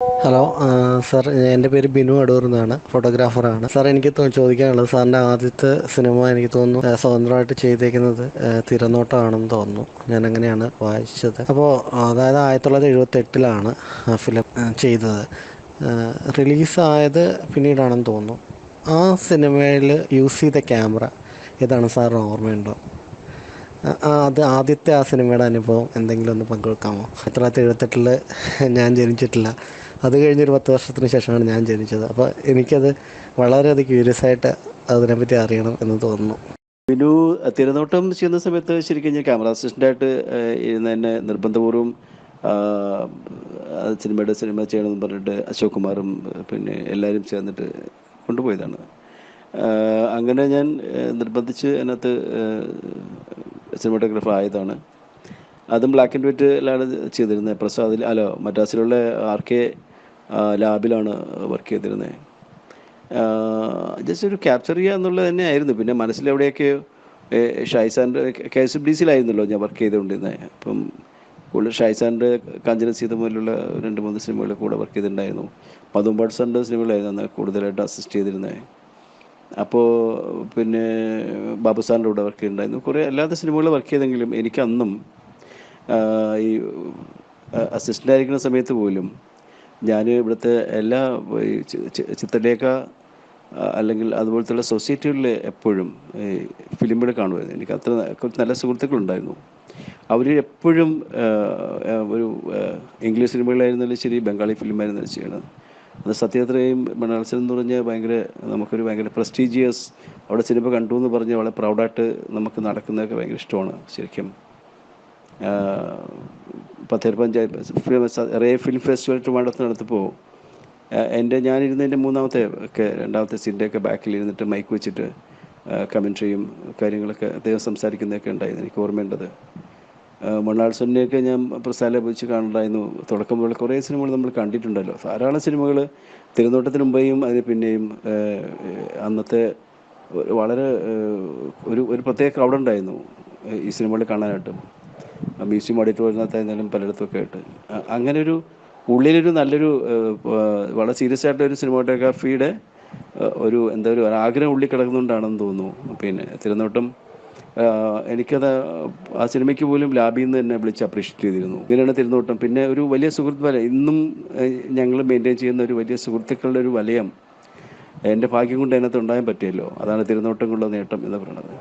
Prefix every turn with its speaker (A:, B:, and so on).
A: Hello sir എന്റെ പേര് ബിനു അടൂർ എന്നാണ് ഫോട്ടോഗ്രാഫറാണ് സാർ എനിക്ക് ചോദിക്കാനുള്ളത് സാറിന്റെ ആദ്യത്തെ സിനിമ എനിക്ക് തോന്നുന്നു സ്വതന്ത്രമായിട്ട് ചെയ്തേക്കുന്നത് തിരനോട്ടമാണെന്ന് തോന്നുന്നു. ഞാൻ അങ്ങനെയാണ് വായിച്ചത്. അപ്പോൾ അതായത് ആയിരത്തി തൊള്ളായിരത്തി എഴുപത്തി എട്ടിലാണ് ആ ഫിലിം ചെയ്തത് റിലീസായത് പിന്നീടാണെന്ന് തോന്നുന്നു. ആ സിനിമയിൽ യൂസ് ചെയ്ത ക്യാമറ ഏതാണ് സാറിന് ഓർമ്മയുണ്ടോ അത് ആദ്യത്തെ ആ സിനിമയുടെ അനുഭവം എന്തെങ്കിലും ഒന്ന് പങ്കുവെക്കാമോ? ആയിരത്തി തൊള്ളായിരത്തി എഴുപത്തെട്ടിൽ ഞാൻ ജനിച്ചിട്ടില്ല. അത് കഴിഞ്ഞൊരു പത്ത് വർഷത്തിന് ശേഷമാണ് ഞാൻ ജനിച്ചത്. അപ്പോൾ എനിക്കത് വളരെയധികം ക്യൂരിയസ് ആയിട്ട് അതിനെപ്പറ്റി അറിയണം എന്ന് തോന്നുന്നു.
B: വിനു തിരനോട്ടം ചെയ്യുന്ന സമയത്ത് ശരിക്കും ഞാൻ ക്യാമറ അസിസ്റ്റന്റായിട്ട് ഇരുന്ന് തന്നെ നിർബന്ധപൂർവം സിനിമയുടെ സിനിമ ചെയ്യണമെന്ന് പറഞ്ഞിട്ട് അശോക് കുമാറും പിന്നെ എല്ലാവരും ചേർന്നിട്ട് കൊണ്ടുപോയതാണ്. അങ്ങനെ ഞാൻ നിർബന്ധിച്ച് അതിനകത്ത് സിനിമാറ്റോഗ്രാഫർ ആയതാണ്. അതും ബ്ലാക്ക് ആൻഡ് വൈറ്റിലാണ് ചെയ്തിരുന്നത് പ്രസാദിൽ അല്ല മദ്രാസിലുള്ള ആർ കെ ലാബിലാണ് വർക്ക് ചെയ്തിരുന്നത് ജസ്റ്റ് ഒരു ക്യാപ്ചർ ചെയ്യുക എന്നുള്ളത് തന്നെ ആയിരുന്നു പിന്നെ മനസ്സിലെവിടെയൊക്കെയോ ഷൈസാന്റെ കെ എസ് ബി സിയിലായിരുന്നല്ലോ ഞാൻ വർക്ക് ചെയ്തുകൊണ്ടിരുന്നത് അപ്പം കൂടുതൽ ഷൈസാന്റെ കാഞ്ചന സീത പോലുള്ള രണ്ട് മൂന്ന് സിനിമകൾ കൂടെ വർക്ക് ചെയ്തിട്ടുണ്ടായിരുന്നു. പതുമ്പാട് സാറിന്റെ സിനിമകളായിരുന്നു അന്ന് കൂടുതലായിട്ട് അസിസ്റ്റ് ചെയ്തിരുന്നത് അപ്പോൾ പിന്നെ ബാബു സാറിന്റെ കൂടെ വർക്ക് ചെയ്തിട്ടുണ്ടായിരുന്നു. കുറേ അല്ലാത്ത സിനിമകൾ വർക്ക് ചെയ്തെങ്കിലും എനിക്ക് അന്നും ഈ അസിസ്റ്റന്റ് ആയിരിക്കുന്ന സമയത്ത് പോലും ഞാൻ ഇവിടുത്തെ എല്ലാ ചിത്രലേഖ അല്ലെങ്കിൽ അതുപോലത്തുള്ള സൊസൈറ്റികളിൽ എപ്പോഴും ഫിലിമുകൾ കാണുമായിരുന്നു. എനിക്ക് അത്ര നല്ല സുഹൃത്തുക്കളുണ്ടായിരുന്നു. അവർ എപ്പോഴും ഒരു ഇംഗ്ലീഷ് സിനിമകളായിരുന്നാലും ശരി ബംഗാളി ഫിലിമായിരുന്നാലും ചെയ്യണം അത് സത്യത്രയും മലയാളത്തിൽ എന്ന് പറഞ്ഞാൽ ഭയങ്കര നമുക്കൊരു ഭയങ്കര പ്രസ്റ്റീജിയസ് അവിടെ സിനിമ കണ്ടു എന്ന് പറഞ്ഞ് വളരെ പ്രൗഡായിട്ട് നമുക്ക് നടക്കുന്നതൊക്കെ ഭയങ്കര ഇഷ്ടമാണ് ശരിക്കും. പത്തേർ പഞ്ചായത്ത് റേ ഫിലിം ഫെസ്റ്റിവൽ ട്രിവാണ്ടത്ത് നടത്തപ്പോൾ എന്റെ ഞാനിരുന്നതിന്റെ മൂന്നാമത്തെ ഒക്കെ രണ്ടാമത്തെ സീറ്റിന്റെയൊക്കെ ബാക്കിൽ ഇരുന്നിട്ട് മൈക്ക് വെച്ചിട്ട് കമൻട്രിയും കാര്യങ്ങളൊക്കെ അദ്ദേഹം സംസാരിക്കുന്നതൊക്കെ ഉണ്ടായിരുന്നു എനിക്ക് ഓർമ്മയുണ്ടത്. മണ്ണാൾ സൊന്നെയൊക്കെ ഞാൻ പ്രസാലെ വെച്ച് കാണുണ്ടായിരുന്നു തുടക്കം മുതൽ കുറേ സിനിമകൾ നമ്മൾ കണ്ടിട്ടുണ്ടല്ലോ. ധാരാളം സിനിമകൾ തിരുനോട്ടത്തിന് മുമ്പേയും അതിന് പിന്നെയും അന്നത്തെ വളരെ ഒരു ഒരു പ്രത്യേക ക്രൗഡ് ഉണ്ടായിരുന്നു ഈ സിനിമകൾ കാണാനായിട്ട്. മ്യൂസിയം ഓഡിറ്റോറിയത്തിനകത്തായിരുന്നാലും പലയിടത്തൊക്കെ ആയിട്ട് ഒക്കെ അങ്ങനെ ഒരു ഉള്ളിലൊരു നല്ലൊരു വളരെ സീരിയസ് ആയിട്ടുള്ള ഒരു സിനിമാറ്റോഗ്രാഫിയുടെ ഒരു എന്താ ഒരു ആഗ്രഹം ഉള്ളിൽ കിടക്കുന്നുണ്ടാണെന്ന് തോന്നുന്നു. പിന്നെ തിരുനോട്ടം എനിക്കത് ആ സിനിമയ്ക്ക് പോലും ലാബിൽ നിന്ന് തന്നെ വിളിച്ച് അപ്രീഷിയേറ്റ് ചെയ്തിരുന്നു. ഇങ്ങനെയാണ് തിരുനോട്ടം പിന്നെ ഒരു വലിയ സുഹൃത്ത് വല ഇന്നും ഞങ്ങൾ മെയിന്റെയിൻ ചെയ്യുന്ന ഒരു വലിയ സുഹൃത്തുക്കളുടെ ഒരു വലയം എന്റെ ഭാഗ്യം കൊണ്ട് അതിനകത്ത് ഉണ്ടാകാൻ പറ്റിയല്ലോ. അതാണ് തിരുനോട്ടം കൊണ്ടുള്ള നേട്ടം എന്ന് പറയുന്നത്.